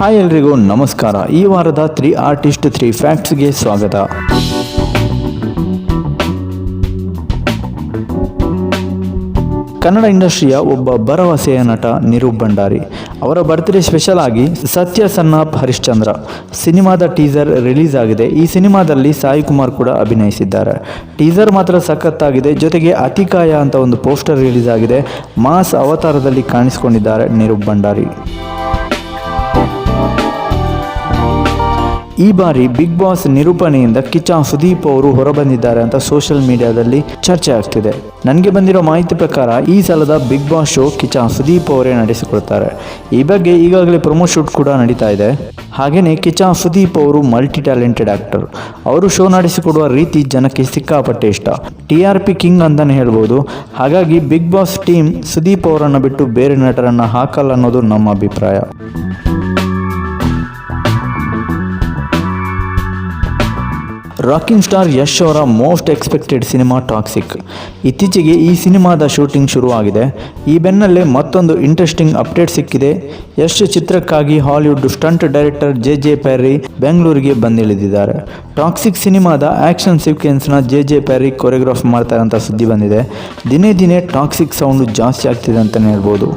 Hi ಎಲ್ರಿಗೂ, ನಮಸ್ಕಾರ. ಈ ವಾರದ ತ್ರೀ ಆರ್ಟಿಸ್ಟ್ ತ್ರೀ ಫ್ಯಾಕ್ಟ್ಸ್ಗೆ ಸ್ವಾಗತ. ಕನ್ನಡ ಇಂಡಸ್ಟ್ರಿಯ ಒಬ್ಬ ಭರವಸೆಯ ನಟ ನಿರೂಪ್ ಭಂಡಾರಿ. ಅವರ ಬರ್ತ್ಡೇ ಸ್ಪೆಷಲ್ ಆಗಿ ಸತ್ಯ ಸನ್ನಾಪ್ ಹರಿಶ್ಚಂದ್ರ ಸಿನಿಮಾದ ಟೀಸರ್ ರಿಲೀಸ್ ಆಗಿದೆ. ಈ ಸಿನಿಮಾದಲ್ಲಿ ಸಾಯಿ ಕುಮಾರ್ ಕೂಡ ಅಭಿನಯಿಸಿದ್ದಾರೆ. ಟೀಸರ್ ಮಾತ್ರ ಸಖತ್ತಾಗಿದೆ. ಜೊತೆಗೆ ಅತಿಕಾಯ ಅಂತ ಒಂದು ಪೋಸ್ಟರ್ ರಿಲೀಸ್ ಆಗಿದೆ. ಮಾಸ್ ಅವತಾರದಲ್ಲಿ ಕಾಣಿಸಿಕೊಂಡಿದ್ದಾರೆ ನಿರೂಪ್ ಭಂಡಾರಿ. ಈ ಬಾರಿ ಬಿಗ್ ಬಾಸ್ ನಿರೂಪಣೆಯಿಂದ ಕಿಚ್ಚ ಸುದೀಪ್ ಅವರು ಹೊರಬಂದಿದ್ದಾರೆ ಅಂತ ಸೋಷಿಯಲ್ ಮೀಡಿಯಾದಲ್ಲಿ ಚರ್ಚೆ ಆಗ್ತಿದೆ. ನನಗೆ ಬಂದಿರೋ ಮಾಹಿತಿ ಪ್ರಕಾರ ಈ ಸಲದ Bigg Boss show Kichcha Sudeep ಅವರೇ ನಡೆಸಿಕೊಡ್ತಾರೆ. ಈ ಬಗ್ಗೆ ಈಗಾಗಲೇ ಪ್ರೊಮೋ ಶೂಟ್ ಕೂಡ ನಡೀತಾ ಇದೆ. ಹಾಗೆಯೇ ಕಿಚ್ಚ ಸುದೀಪ್ ಅವರು ಮಲ್ಟಿ ಟ್ಯಾಲೆಂಟೆಡ್ ಆಕ್ಟರ್ ಅವರು ಶೋ ನಡೆಸಿಕೊಡುವ ರೀತಿ ಜನಕ್ಕೆ ಸಿಕ್ಕಾಪಟ್ಟೆ ಇಷ್ಟ. ಟಿ ಆರ್ ಪಿ ಕಿಂಗ್ ಅಂತಲೇ ಹೇಳ್ಬೋದು. ಹಾಗಾಗಿ ಬಿಗ್ ಬಾಸ್ ಟೀಮ್ ಸುದೀಪ್ ಅವರನ್ನು ಬಿಟ್ಟು ಬೇರೆ ನಟರನ್ನು ಹಾಕಲ್ಲ ಅನ್ನೋದು ನಮ್ಮ ಅಭಿಪ್ರಾಯ. ರಾಕಿಂಗ್ ಸ್ಟಾರ್ ಯಶ್ ಅವರ ಮೋಸ್ಟ್ ಎಕ್ಸ್ಪೆಕ್ಟೆಡ್ ಸಿನಿಮಾ ಟಾಕ್ಸಿಕ್ ಇತ್ತೀಚೆಗೆ ಈ ಸಿನಿಮಾದ ಶೂಟಿಂಗ್ ಶುರುವಾಗಿದೆ. ಈ ಬೆನ್ನಲ್ಲೇ ಮತ್ತೊಂದು ಇಂಟ್ರೆಸ್ಟಿಂಗ್ ಅಪ್ಡೇಟ್ ಸಿಕ್ಕಿದೆ. ಯಶ್ ಚಿತ್ರಕ್ಕಾಗಿ Hollywood stunt director J J Perry ಬೆಂಗಳೂರಿಗೆ ಬಂದಿಳಿದಿದ್ದಾರೆ. ಟಾಕ್ಸಿಕ್ ಸಿನಿಮಾದ ಆ್ಯಕ್ಷನ್ ಸೀಕ್ವೆನ್ಸ್ನ ಜೆ ಜೆ ಪ್ಯಾರಿ ಕೊರಿಯೋಗ್ರಾಫ್ ಮಾಡ್ತಾರೆ ಅಂತ ಸುದ್ದಿ ಬಂದಿದೆ. ದಿನೇ ದಿನೇ ಟಾಕ್ಸಿಕ್ ಸೌಂಡು ಜಾಸ್ತಿ ಆಗ್ತಿದೆ ಅಂತಲೇ ಹೇಳ್ಬೋದು.